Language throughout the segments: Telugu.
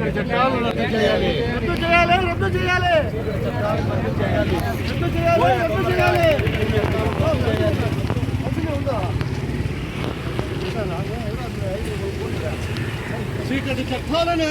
చీకటి చట్టాలను రద్దు చేయాలి రద్దు చేయాలి రద్దు చేయాలి రద్దు చేయాలి చీకటి చట్టాలను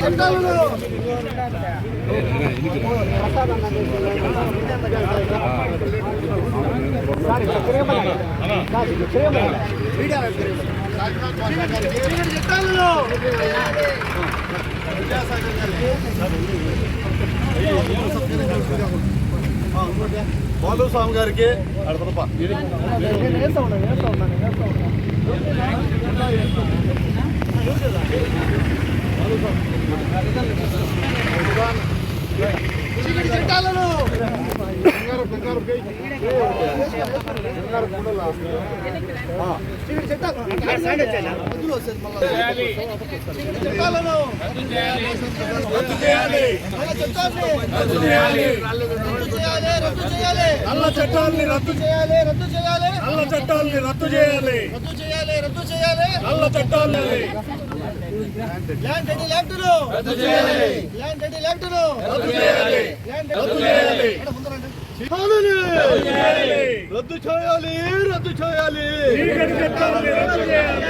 చట్టాలను బాలుస్వామి గారికి అడతప్ప ఉన్నాను వేస్తా ఉన్నాను చీకటి చట్టాలను చీకటి చట్టాలు చీకటి చట్టాలను రద్దు చేయాలి నల్ల చట్టాన్ని రద్దు చేయాలి రద్దు చేయాలి రద్దు చేయాలి నల్ల చట్టాలని రద్దు చేయాలి. రద్దు చేయాలి. నల్ల చట్టాలని రద్దు చేయాలి రద్దు చేయాలి. రద్దు చేయాలి నల్ల చట్టాలని ల్యాండ్ రెడీ ల్యాండ్ను రద్దు చేయాలి. ల్యాండ్ రెడీ ల్యాండ్ను రద్దు చేయాలి. ల్యాండ్ రద్దు చేయాలి రద్దు చేయాలి రద్దు చేయాలి రద్దు చేయాలి.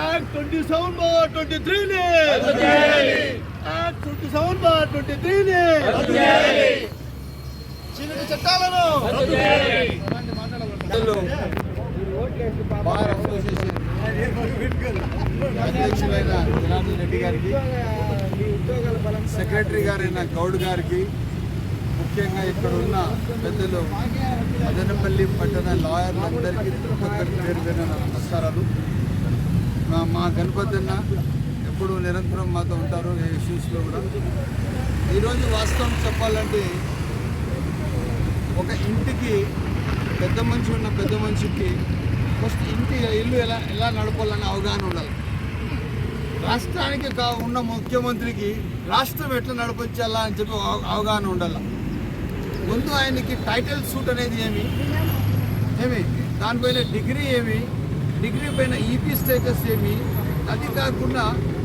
Act twenty seven bar twenty త్రీని act twenty seven bar twenty త్రీని రద్దు చట్టాలను! బార్ అసోసియేషన్ అధ్యక్షులైన జనార్దన్ రెడ్డి గారికి సెక్రటరీ గారైన గౌడ్ గారికి ముఖ్యంగా ఇక్కడ ఉన్న పెద్దలు మదనపల్లి పట్టణ లాయర్లందరికీ ప్రతి పేరు పేరు నమస్కారాలు. మా గణపతి అన్న ఎప్పుడు నిరంతరం మాతో ఉంటారు ఏ ఇష్యూస్లో కూడా. ఈరోజు వాస్తవం చెప్పాలంటే ఒక ఇంటికి పెద్ద మనిషి ఉన్న పెద్ద మనిషికి ఫస్ట్ ఇంటి ఇల్లు ఎలా ఎలా నడపాలని అవగాహన ఉండాలి. రాష్ట్రానికి కా ఉన్న ముఖ్యమంత్రికి రాష్ట్రం ఎట్లా నడిపించాలా అని చెప్పి అవ- అవగాహన ఉండాలి. ముందు ఆయనకి టైటిల్ సూట్ అనేది ఏమి? ఏమి? దానిపైన డిగ్రీ ఏమి? డిగ్రీ పైన ఈపీ స్టేటస్ ఏమి? అది కాకుండా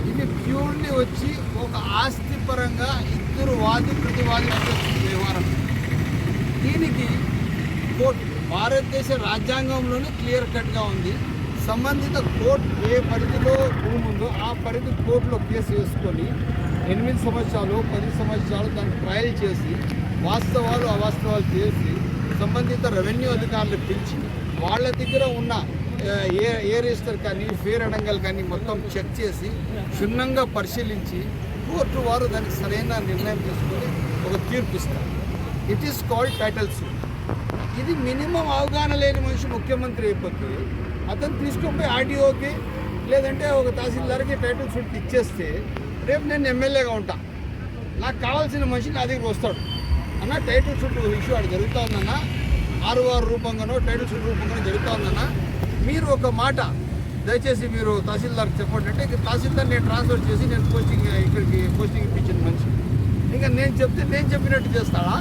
ఇది ప్యూర్లీ వచ్చి ఒక ఆస్తి పరంగా ఇద్దరు వాది ప్రతివాది వ్యవహారం. దీనికి కోర్టు భారతదేశ రాజ్యాంగంలోనే క్లియర్ కట్గా ఉంది. సంబంధిత కోర్టు ఏ పరిధిలో భూమి ఉందో ఆ పరిధి కోర్టులో కేసు వేసుకొని ఎనిమిది సంవత్సరాలు పది సంవత్సరాలు దాన్ని ట్రయల్ చేసి వాస్తవాలు అవాస్తవాలు చేసి సంబంధిత రెవెన్యూ అధికారులు పిలిచి వాళ్ళ దగ్గర ఉన్న ఏ ఏ రిజిస్టర్ కానీ ఫేర్ అడంగల్ కానీ మొత్తం చెక్ చేసి క్షుణ్ణంగా పరిశీలించి కోర్టు వారు దానికి సరైన నిర్ణయం తీసుకొని ఒక తీర్పు ఇస్తారు. It is called title suit ఇది మినిమం అవగాహన లేని మనిషి ముఖ్యమంత్రి అయిపోతే అతను తీసుకొని పోయి ఆర్డీఓకి లేదంటే ఒక తహసీల్దార్కి టైటిల్ సూట్ ఇచ్చేస్తే రేపు నేను ఎమ్మెల్యేగా ఉంటా. నాకు కావాల్సిన మనిషి నా దగ్గరికి వస్తాడు. అన్న టైటిల్ షూట్ ఇష్యూ అక్కడ జరుగుతూ ఉందన్న. ఆరు ఆరు రూపంగానో టైటిల్ షూట్ రూపంగానో జరుగుతూ ఉందన్న. మీరు ఒక మాట దయచేసి మీరు తహసీల్దార్ చెప్పండి. అంటే ఇక తహసీల్దార్ నేను ట్రాన్స్ఫర్ చేసి నేను పోస్టింగ్ ఇక్కడికి పోస్టింగ్ ఇప్పించిన మనిషి. ఇంకా నేను చెప్తే నేను చెప్పినట్టు చేస్తాడా?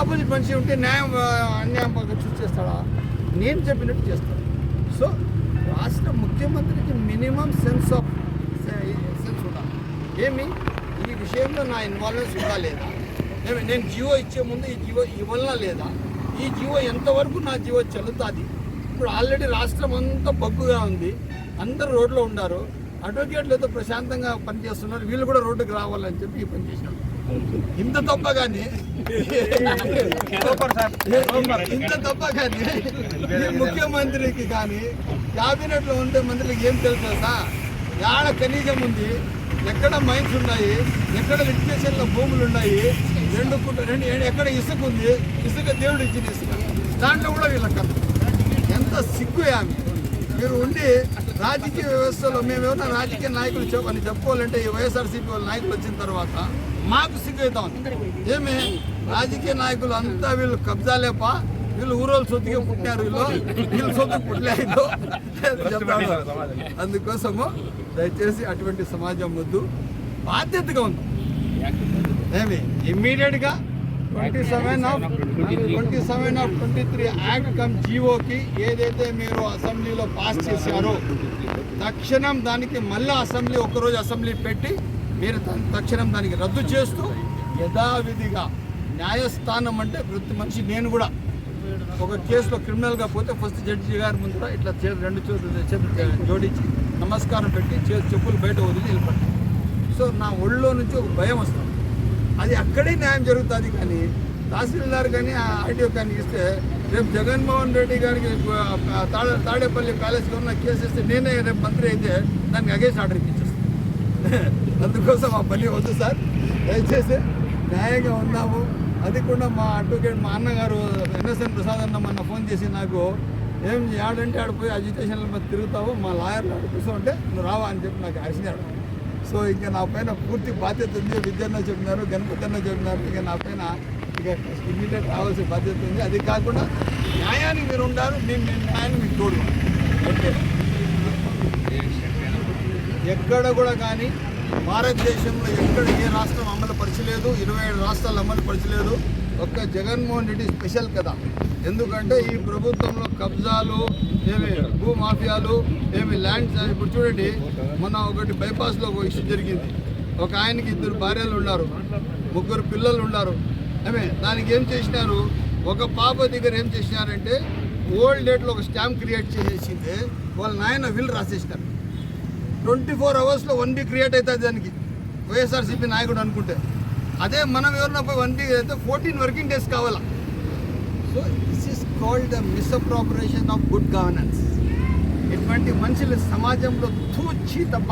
ఆపోజిట్ మనిషి ఉంటే న్యాయం అన్యాయం పక్క చూసి చేస్తాడా? నేను చెప్పినట్టు చేస్తాడు. సో రాష్ట్ర ముఖ్యమంత్రికి మినిమం సెన్స్ ఆఫ్ సెన్స్ ఉండాలి. ఏమి? ఈ విషయంలో నా ఇన్వాల్వ్మెంట్స్ ఉండాలేదా? నేను జియో ఇచ్చే ముందు ఈ జియో ఇవ్వాలనా లేదా? ఈ జియో ఎంతవరకు నా జియో చెల్లుతుంది? ఇప్పుడు ఆల్రెడీ రాష్ట్రం అంతా బగ్గుగా ఉంది. అందరు రోడ్లో ఉన్నారు అడ్వకేట్లు ఏదో ప్రశాంతంగా పనిచేస్తున్నారు. వీళ్ళు కూడా రోడ్డుకి రావాలని చెప్పి ఈ పని చేసినారు ఇంత తప్ప కానీ ఇంత తప్ప కానీ ముఖ్యమంత్రికి కానీ క్యాబినెట్లో ఉండే మంత్రికి ఏం తెలుసా యాడ ఖనిజం ఉంది ఎక్కడ మైన్స్ ఉన్నాయి ఎక్కడ లిటిగేషన్లో భూములు ఉన్నాయి రెండు పుట్ట రెండు ఎక్కడ ఇసుక ఉంది? ఇసుక దేవుడు ఇచ్చిన ఇసుక. దాంట్లో కూడా వీళ్ళ ఎంత సిగ్గు ఆమె మీరు ఉండి రాజకీయ వ్యవస్థలో మేమేమన్నా రాజకీయ నాయకులు చెప్పని చెప్పుకోవాలంటే ఈ వైఎస్ఆర్సీపీ వాళ్ళ నాయకులు వచ్చిన తర్వాత మాకు సిగ్గు అవుతా ఉంది. ఏమి? రాజకీయ నాయకులు అంతా వీళ్ళు కబ్జాలేప వీళ్ళు ఊరోళ్ళు సొత్తుగా పుట్టినారు వీళ్ళు. వీళ్ళు సొత్తు పుట్టలేదు. చెప్తాను అందుకోసము దయచేసి అటువంటి సమాజం వద్దు. బాధ్యతగా ఉంది ఏమి? ఇమ్మీడియట్గా twenty seven of twenty seven of twenty three act come జీవోకి ఏదైతే మీరు అసెంబ్లీలో పాస్ చేశారో తక్షణం దానికి మళ్ళీ అసెంబ్లీ ఒకరోజు అసెంబ్లీ పెట్టి మీరు తక్షణం దానికి రద్దు చేస్తూ యథావిధిగా న్యాయస్థానం అంటే వృత్తి మనిషి నేను కూడా ఒక కేసులో క్రిమినల్గా పోతే ఫస్ట్ జడ్జి గారి ముందు కూడా ఇట్లా రెండు చేతులు జోడించి నమస్కారం పెట్టి చేతి చెప్పులు బయట వదిలి నిలబడి సో నా ఒళ్ళో నుంచి ఒక భయం వస్తుంది. అది అక్కడే న్యాయం జరుగుతుంది కానీ తహసీల్దార్ కానీ ఆర్టీఓ కానీ ఇస్తే రేపు జగన్మోహన్ రెడ్డి గారికి తాడే తాడేపల్లి ప్యాలెస్లో ఉన్న కేసు ఇస్తే నేనే రేపు మంత్రి అయితే దానికి అగేసి ఆర్డర్ ఇప్పించేస్తాను అందుకోసం ఆ పల్లి వద్దు సార్. దయచేసి న్యాయంగా ఉన్నాము. అది కూడా మా అడ్వకేట్ మా అన్నగారు ఎన్ఎస్ఎన్ ప్రసాద్ అన్న మొన్న ఫోన్ చేసి నాకు ఏం ఆడంటే ఆడిపోయి అజిటేషన్ల మీద తిరుగుతావు? మా లాయర్లు ఆడిపిస్తూ ఉంటే నువ్వు రావా? అని చెప్పి నాకు అరిచినాడు సో ఇంకా నా పైన పూర్తి బాధ్యత ఉంది. విద్యన్న చెప్పినారు గణపతి అన్న చెప్పినారు. ఇక నా పైన ఇక ఇమీడియట్ రావాల్సిన బాధ్యత ఉంది. అది కాకుండా న్యాయానికి మీరు ఉండాలి నేను మీ న్యాయాన్ని మీకు తోడు ఓకే ఎక్కడ కూడా కానీ భారతదేశంలో ఎక్కడ ఏ రాష్ట్రం అమలు పరచలేదు ఇరవై ఏడు రాష్ట్రాలు అమలు పరచలేదు. ఒక్క జగన్మోహన్ రెడ్డి స్పెషల్ కదా. ఎందుకంటే ఈ ప్రభుత్వంలో కబ్జాలు ఏమి భూ మాఫియాలు ఏమి ల్యాండ్స్ ఇప్పుడు చూడండి మొన్న ఒకటి బైపాస్లో ఒక ఇష్యూ జరిగింది. ఒక ఆయనకి ఇద్దరు భార్యలు ఉన్నారు ముగ్గురు పిల్లలు ఉన్నారు. ఏమే దానికి ఏం చేసినారు? ఒక పాప దగ్గర ఏం చేసినారంటే ఓల్డ్ డేట్లో ఒక స్టాంప్ క్రియేట్ చేసేసింది వాళ్ళ నాయన విల్ రాసేసినారు. ట్వంటీ ఫోర్ అవర్స్లో వన్ డీ క్రియేట్ అవుతుంది దానికి వైఎస్ఆర్సీపీ నాయకుడు అనుకుంటే. అదే మనం ఎవరినప్పుడు వన్ డీ అయితే ఫోర్టీన్ వర్కింగ్ డేస్ కావాలా? So called the misappropriation of good governance ఇటువంటి మనుషులు సమాజంలో తూచి తప్ప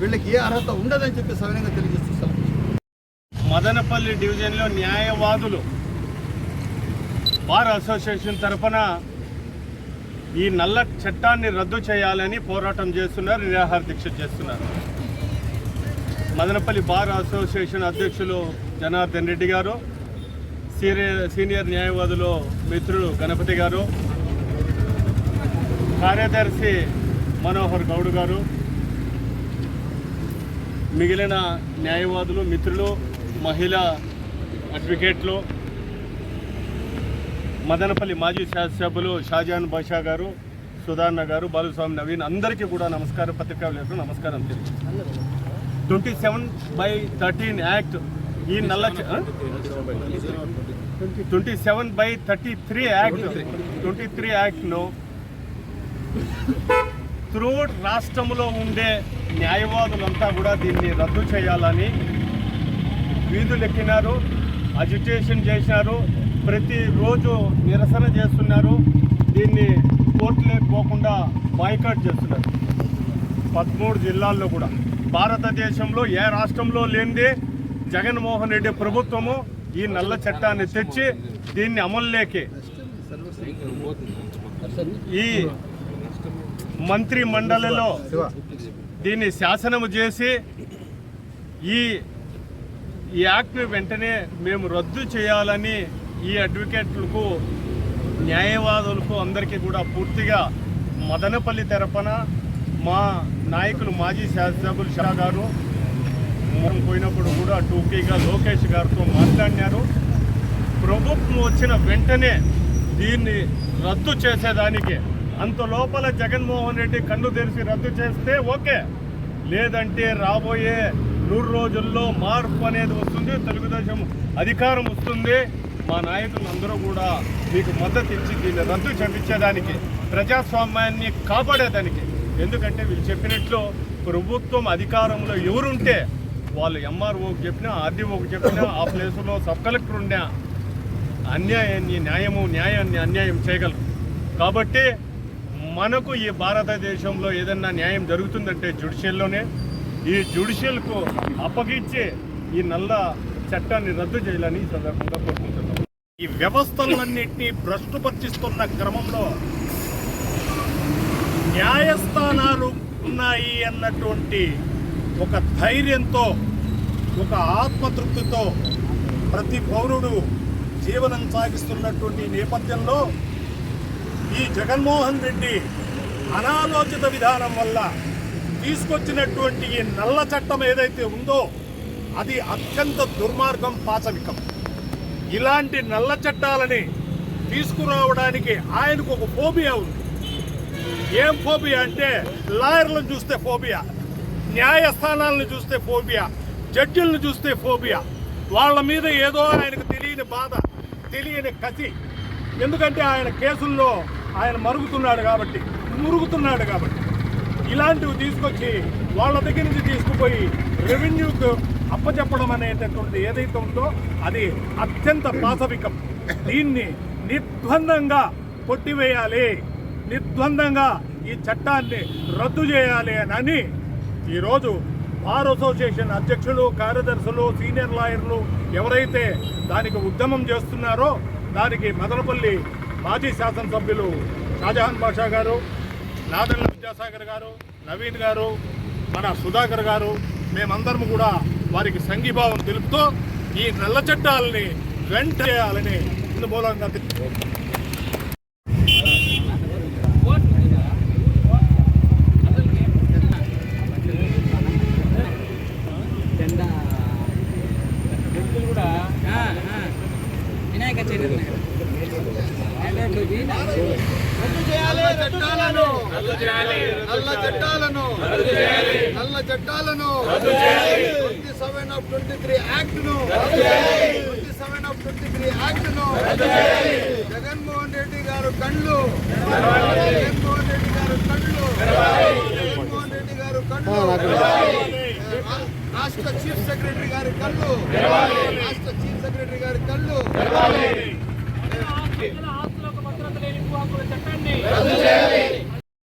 వీళ్ళకి ఏ అర్హత ఉండదని చెప్పి సవినంగా తెలియజేస్తాం మదనపల్లి డివిజన్లో న్యాయవాదులు బార్ అసోసియేషన్ తరఫున ఈ నల్ల చట్టాన్ని రద్దు చేయాలని పోరాటం చేస్తున్నారు నిరాహార దీక్ష చేస్తున్నారు. మదనపల్లి బార్ అసోసియేషన్ అధ్యక్షులు జనార్దన్ రెడ్డి గారు సీనియర్ సీనియర్ న్యాయవాదులు మిత్రుడు గణపతి గారు కార్యదర్శి మనోహర్ గౌడ్ గారు మిగిలిన న్యాయవాదులు మిత్రులు మహిళా అడ్వకేట్లు మదనపల్లి మాజీ శాసనసభ్యులు షాజాన్ బాషా గారు సుధాన్న గారు బాలుస్వామి నవీన్ అందరికీ కూడా నమస్కారం పత్రికా విలేకరులు నమస్కారం. తెలియదు twenty seven by thirteen act ఈ నల్ల twenty seven by thirty three act twenty three యాక్ట్ను throughout రాష్ట్రంలో ఉండే న్యాయవాదులంతా కూడా దీన్ని రద్దు చేయాలని వీధులెక్కినారు అజిటేషన్ చేశారు ప్రతిరోజు నిరసన చేస్తున్నారు దీన్ని కోర్టులే పోకుండా బాయ్కాట్ చేస్తున్నారు. పదమూడు జిల్లాల్లో కూడా. భారతదేశంలో ఏ రాష్ట్రంలో లేనిదే జగన్మోహన్ రెడ్డి ప్రభుత్వము ఈ నల్ల చట్టాన్ని తెచ్చి దీన్ని అమల్లోకి ఈ మంత్రి మండలిలో దీన్ని శాసనము చేసి ఈ ఈ యాక్ట్ని వెంటనే మేము రద్దు చేయాలని ఈ అడ్వకేట్లకు న్యాయవాదులకు అందరికీ కూడా పూర్తిగా మదనపల్లి తరపున మా నాయకులు మాజీ శాసనసభ్యులు షా గారు మనం పోయినప్పుడు కూడా టూకీగా లోకేష్ గారితో మాట్లాడినారు. ప్రభుత్వం వచ్చిన వెంటనే దీన్ని రద్దు చేసేదానికి అంత లోపల జగన్మోహన్ రెడ్డి కన్ను తెరిచి రద్దు చేస్తే ఓకే. లేదంటే రాబోయే నూరు రోజుల్లో మార్పు అనేది వస్తుంది తెలుగుదేశం అధికారం వస్తుంది. మా నాయకులు అందరూ కూడా మీకు మద్దతు ఇచ్చి దీన్ని రద్దు చేపించేదానికి ప్రజాస్వామ్యాన్ని కాపాడేదానికి. ఎందుకంటే వీళ్ళు చెప్పినట్లు ప్రభుత్వం అధికారంలో ఎవరుంటే వాళ్ళు ఎంఆర్ఓకి చెప్పినా ఆర్డీఓకి చెప్పినా ఆ ప్లేసులో సబ్ కలెక్టర్ ఉన్నా అన్యాయాన్ని న్యాయము న్యాయాన్ని అన్యాయం చేయగలరు. కాబట్టి మనకు ఈ భారతదేశంలో ఏదన్నా న్యాయం జరుగుతుందంటే జ్యుడిషియల్లోనే ఈ జ్యుడిషియల్కు అప్పగించి ఈ నల్ల చట్టాన్ని రద్దు చేయాలని ఈ సందర్భంగా కోరుకుంటున్నాం. ఈ వ్యవస్థలన్నింటినీ భ్రష్టుపరిచిస్తున్న క్రమంలో న్యాయస్థానాలు ఉన్నాయి అన్నటువంటి ఒక ధైర్యంతో ఒక ఆత్మతృప్తితో ప్రతి పౌరుడు జీవనం సాగిస్తున్నటువంటి నేపథ్యంలో ఈ జగన్మోహన్ రెడ్డి అనాలోచిత విధానం వల్ల తీసుకొచ్చినటువంటి ఈ నల్ల చట్టం ఏదైతే ఉందో అది అత్యంత దుర్మార్గం పాచవికం ఇలాంటి నల్ల చట్టాలని తీసుకురావడానికి ఆయనకు ఒక ఫోబియా ఉంది. ఏం ఫోబియా అంటే లాయర్లను చూస్తే ఫోబియా. న్యాయస్థానాలను చూస్తే ఫోబియా జడ్జిలను చూస్తే ఫోబియా. వాళ్ళ మీద ఏదో ఆయనకు తెలియని బాధ తెలియని కసి. ఎందుకంటే ఆయన కేసుల్లో ఆయన మరుగుతున్నాడు కాబట్టి మురుగుతున్నాడు కాబట్టి. ఇలాంటివి తీసుకొచ్చి వాళ్ళ దగ్గర నుంచి తీసుకుపోయి రెవెన్యూకు అప్పచెప్పడం అనేటటువంటిది ఏదైతే ఉందో అది అత్యంత పాశవికం. దీన్ని నిర్బంధంగా కొట్టివేయాలి. నిర్బంధంగా ఈ చట్టాన్ని రద్దు చేయాలి అని ఈరోజు బార్ అసోసియేషన్ అధ్యక్షులు కార్యదర్శులు సీనియర్ లాయర్లు ఎవరైతే దానికి ఉద్యమం చేస్తున్నారో దానికి మదనపల్లి మాజీ శాసనసభ్యులు షాజహాన్ బాషా గారు నాదెళ్ళ విద్యాసాగర్ గారు నవీన్ గారు మన సుధాకర్ గారు మేమందరం కూడా వారికి సంఘీభావం తెలుపుతూ ఈ నల్ల చట్టాలని వెంట చేయాలని ఇందు మూలంగా వినాయక చవితి రద్దు చేయాలి చట్టాలను నల్ల చట్టాలను నల్ల చట్టాలను twenty seven of twenty three యాక్ట్ను twenty seven of twenty three act Jaganmohan Reddy గారు కళ్ళు. జగన్మోహన్ రెడ్డి గారు కళ్ళు. జగన్మోహన్ రెడ్డి గారు కళ్ళు. రాష్ట్ర చీఫ్ సెక్రటరీ గారి కళ్ళు రాష్ట్ర చీఫ్ సెక్రటరీ గారి కళ్ళు ఆస్తులకు భద్రత లేని చట్టాన్ని